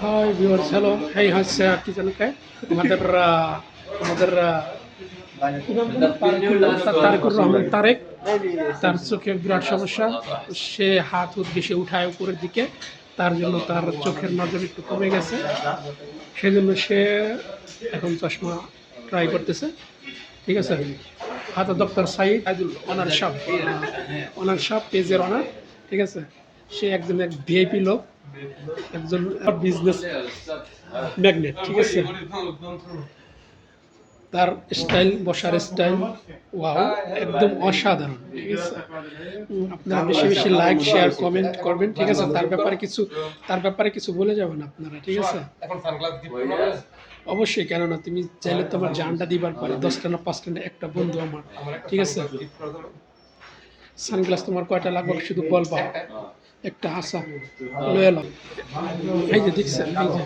Hi viewers hello এই হচ্ছে কি জানো আমাদের আমাদের তারেকুর রহমান তারেক তার চোখে বিরাট সমস্যা। সে হাত হুত বেশি উঠায় উপরের দিকে। তার জন্য তার চোখের নজর একটু কমে গেছে। সেই জন্য সে এখন চশমা ট্রাই করতেছে। ঠিক আছে? হাতে ডক্টর সাইদ আইদুল অনার সাহ অনার সাহ পেজের অনার ঠিক আছে? সে একজন এক ভিআইপি লোক। একজন বিজনেস ম্যাগনেট ঠিক আছে? তার স্টাইল বসার স্টাইল ওয়াও একদম অসাধারণ, ঠিক আছে? আপনারা বেশি বেশি লাইক শেয়ার কমেন্ট করবেন, ঠিক আছে? তার ব্যাপারে কিছু, তার ব্যাপারে কিছু বলে যাবেন আপনারা, ঠিক আছে? অবশ্যই, কেননা তুমি চাইলে তোমার জানটা দিবার পরে, দশটা না পাঁচটা না একটা বন্ধু আমার, ঠিক আছে? সানগ্লাস তোমার কয়টা লাগবে? শুধু বলবা। একটা আশা লয়ে এই যে দেখছেন, এই যে।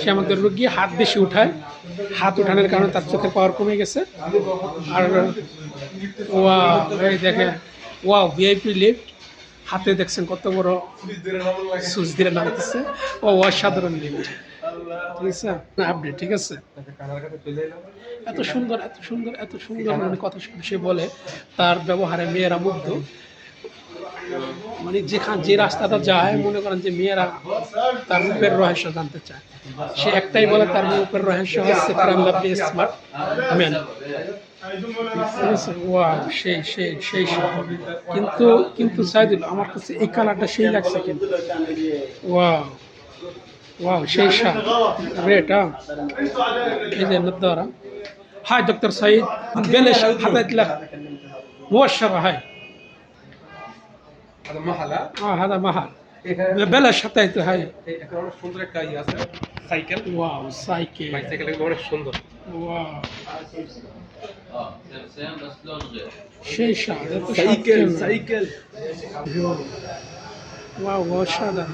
সে আমাদের রোগী হাত বেশি উঠায়। হাত উঠানোর কারণে তার চোখের পাওয়ার কমে গেছে। আর, ওয়া, এই দেখে ওয়া ভিআইপি লিফট হাতে দেখছেন কত বড় সুইচ দিয়ে নামতেছে ও অসাধারণ লিফট ঠিক আছে আপডেট, ঠিক আছে? এত সুন্দর এত সুন্দর এত সুন্দর মানে কথা সে বলে, তার ব্যবহারে মেয়েরা মুগ্ধ। মানে যেখানে যে রাস্তাটা যায়, মনে করেন যে মেয়েরা তার রূপের রহস্য জানতে চায়। সে একটাই বলে, তার রূপের রহস্য হচ্ছে তার সেই সেই কিন্তু কিন্তু সাইদুল, আমার কাছে এই কালারটা সেই লাগছে কিন্তু। ওয়া ওয়াও, সেই শাহ গ্রেট হ্যাঁ। এই যে নদ্দারা হাই, ডক্টর সাইদ, বেলেশ হাতাইতলা মুবাশশারা, হাই। هاي আর মহালা اه هذا محل এখানে بلش حطيت هاي এই- এখানে অনেক সুন্দর একটা ইয়ে আছে সাইকেল واو سايكل বাইসাইকেল কিন্তু অনেক সুন্দর واو اه سام بس لون غير شيء شعر সাইকেল সাইকেল واو واو شادر